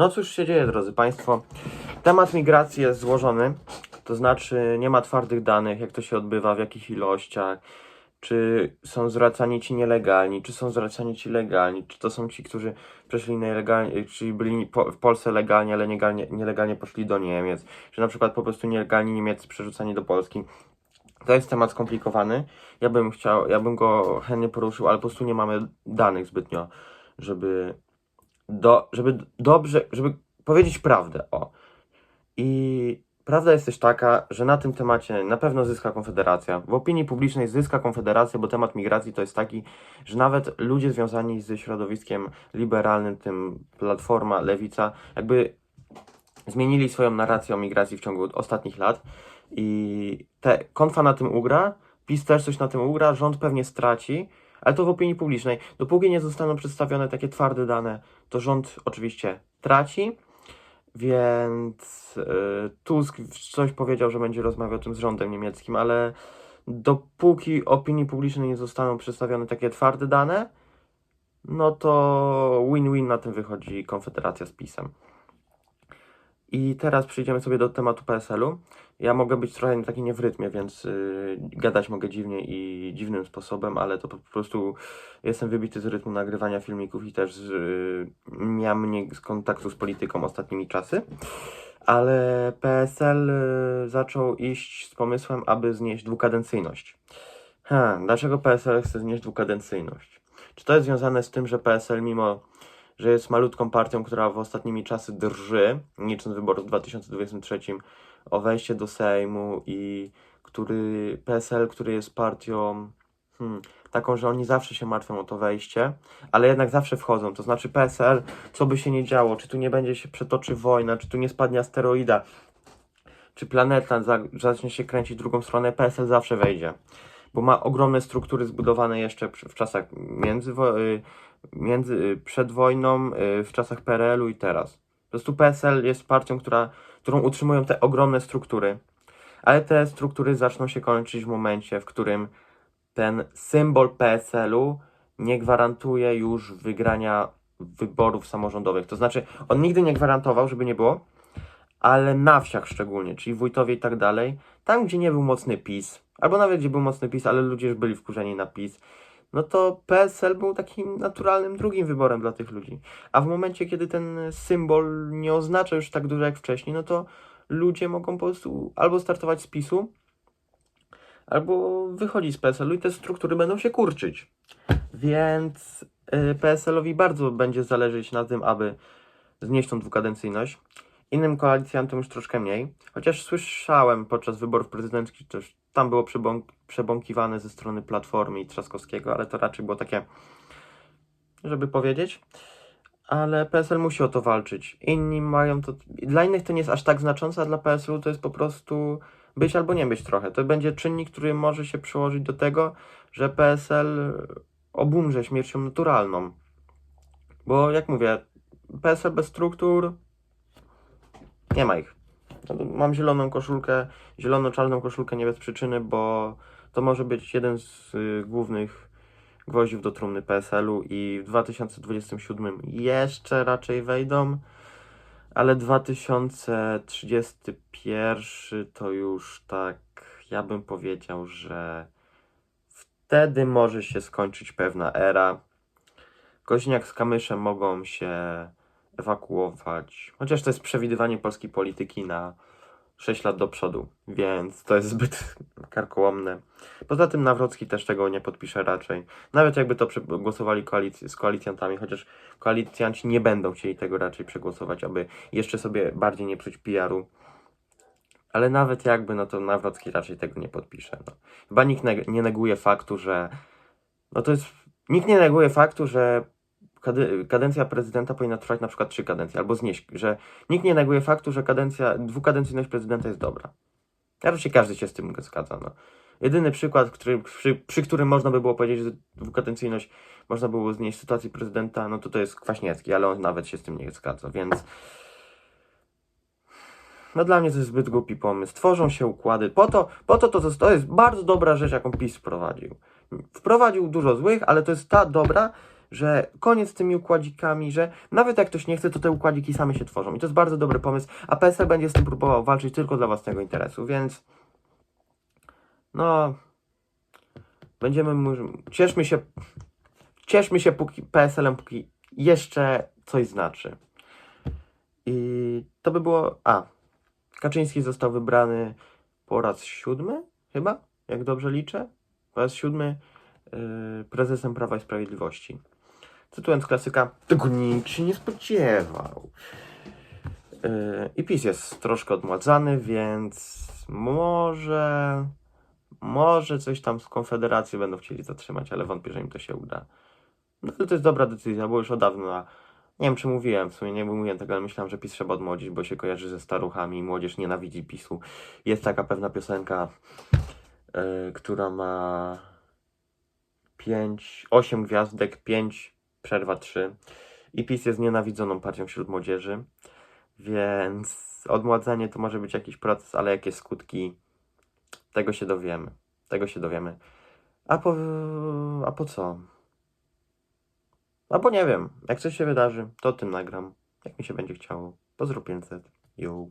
No cóż się dzieje, drodzy Państwo. Temat migracji jest złożony, to znaczy nie ma twardych danych, jak to się odbywa, w jakich ilościach, czy są zwracani ci nielegalni, czy są zwracani ci legalni, czy to są ci, którzy przeszli nielegalnie, czyli byli po, w Polsce legalnie, ale nielegalnie, nielegalnie poszli do Niemiec, czy na przykład po prostu nielegalni Niemieccy przerzucani do Polski. To jest temat skomplikowany. Ja bym chciał, ja bym go chętnie poruszył, ale po prostu nie mamy danych zbytnio, żeby do, żeby dobrze, żeby powiedzieć prawdę, o. I prawda jest też taka, że na tym temacie na pewno zyska Konfederacja. W opinii publicznej zyska Konfederacja, bo temat migracji to jest taki, że nawet ludzie związani ze środowiskiem liberalnym, tym Platforma, Lewica, jakby zmienili swoją narrację o migracji w ciągu ostatnich lat i te konfa na tym ugra, PiS też coś na tym ugra, rząd pewnie straci, ale to w opinii publicznej. Dopóki nie zostaną przedstawione takie twarde dane, to rząd oczywiście traci, więc y, Tusk coś powiedział, że będzie rozmawiał o tym z rządem niemieckim, ale dopóki opinii publicznej nie zostaną przedstawione takie twarde dane, no to win-win na tym wychodzi Konfederacja z PiSem. I teraz przejdziemy sobie do tematu PSL-u. Ja mogę być trochę taki nie w rytmie, więc yy, gadać mogę dziwnie i dziwnym sposobem, ale to po prostu jestem wybity z rytmu nagrywania filmików i też yy, miałem mniej z kontaktu z polityką ostatnimi czasy. Ale PSL yy, zaczął iść z pomysłem, aby znieść dwukadencyjność. Ha, dlaczego PSL chce znieść dwukadencyjność? Czy to jest związane z tym, że PSL mimo że jest malutką partią, która w ostatnimi czasy drży, licząc wyborów w 2023, o wejście do Sejmu i który PSL, który jest partią hmm, taką, że oni zawsze się martwią o to wejście, ale jednak zawsze wchodzą. To znaczy PSL, co by się nie działo, czy tu nie będzie się przetoczy wojna, czy tu nie spadnie asteroida, czy planeta za, zacznie się kręcić drugą stronę, PSL zawsze wejdzie. Bo ma ogromne struktury zbudowane jeszcze w czasach między, między, y, przed wojną, y, w czasach PRL-u i teraz. Po prostu PSL jest partią, która, którą utrzymują te ogromne struktury. Ale te struktury zaczną się kończyć w momencie, w którym ten symbol PSL-u nie gwarantuje już wygrania wyborów samorządowych. To znaczy, on nigdy nie gwarantował, żeby nie było, ale na wsiach szczególnie, czyli Wójtowie i tak dalej, tam gdzie nie był mocny PiS, albo nawet gdzie był mocny PiS, ale ludzie już byli wkurzeni na PiS, no to PSL był takim naturalnym drugim wyborem dla tych ludzi. A w momencie, kiedy ten symbol nie oznacza już tak dużo jak wcześniej, no to ludzie mogą po prostu albo startować z PiSu, albo wychodzić z PSL-u i te struktury będą się kurczyć. Więc y, PSL-owi bardzo będzie zależeć na tym, aby znieść tą dwukadencyjność. Innym koalicjantom już troszkę mniej. Chociaż słyszałem podczas wyborów prezydenckich, też tam było przebąk, przebąkiwane ze strony Platformy i Trzaskowskiego, ale to raczej było takie, żeby powiedzieć. Ale PSL musi o to walczyć. Inni mają to. Dla innych to nie jest aż tak znaczące, a dla PSL-u to jest po prostu być albo nie być trochę. To będzie czynnik, który może się przyłożyć do tego, że PSL obumrze śmiercią naturalną. Bo jak mówię, PSL bez struktur nie ma ich. Mam zieloną koszulkę, zielono-czarną koszulkę nie bez przyczyny, bo to może być jeden z y, głównych gwoździów do trumny PSL-u i w 2027 jeszcze raczej wejdą, ale 2031 to już tak, ja bym powiedział, że wtedy może się skończyć pewna era. Koźniak z Kamyszem mogą się ewakuować. Chociaż to jest przewidywanie polskiej polityki na 6 lat do przodu, więc to jest zbyt karkołomne. Poza tym Nawrocki też tego nie podpisze raczej. Nawet jakby to przegłosowali koalic- z koalicjantami, chociaż koalicjanci nie będą chcieli tego raczej przegłosować, aby jeszcze sobie bardziej nie psuć PR-u. Ale nawet jakby, no to Nawrocki raczej tego nie podpisze. No. Chyba nikt neg- nie neguje faktu, że. No to jest. Nikt nie neguje faktu, że kadencja prezydenta powinna trwać na przykład trzy kadencje, albo znieść, że nikt nie neguje faktu, że kadencja, dwukadencyjność prezydenta jest dobra. Ja raczej każdy się z tym zgadza. No. Jedyny przykład, który, przy, przy którym można by było powiedzieć, że dwukadencyjność można było znieść w sytuacji prezydenta, no to to jest Kwaśniewski, ale on nawet się z tym nie zgadza, więc no dla mnie to jest zbyt głupi pomysł. Tworzą się układy. Po to, po to, to, to, to jest bardzo dobra rzecz, jaką PiS wprowadził. Wprowadził dużo złych, ale to jest ta dobra, że koniec z tymi układzikami, że nawet jak ktoś nie chce, to te układziki same się tworzą. I to jest bardzo dobry pomysł, a PSL będzie z tym próbował walczyć tylko dla własnego interesu, więc no będziemy cieszmy się cieszmy się póki PSL-em, póki jeszcze coś znaczy. I to by było. A. Kaczyński został wybrany po raz siódmy, chyba, jak dobrze liczę. Po raz siódmy yy, prezesem Prawa i Sprawiedliwości. Cytując klasyka, tego nikt się nie spodziewał. Yy, I PiS jest troszkę odmładzany, więc może. Może coś tam z Konfederacji będą chcieli zatrzymać, ale wątpię, że im to się uda. No to jest dobra decyzja, bo już od dawna. Nie wiem, czy mówiłem, w sumie nie mówiłem tego, ale myślałem, że PiS trzeba odmłodzić, bo się kojarzy ze staruchami i młodzież nienawidzi PiSu. Jest taka pewna piosenka, yy, która ma 5, 8 gwiazdek, 5, przerwa 3. I PiS jest nienawidzoną partią wśród młodzieży, więc odmładzenie to może być jakiś proces, ale jakie skutki, tego się dowiemy. Tego się dowiemy. A po, a po co? Albo nie wiem, jak coś się wydarzy, to o tym nagram. Jak mi się będzie chciało. Pozdro 500. Yo.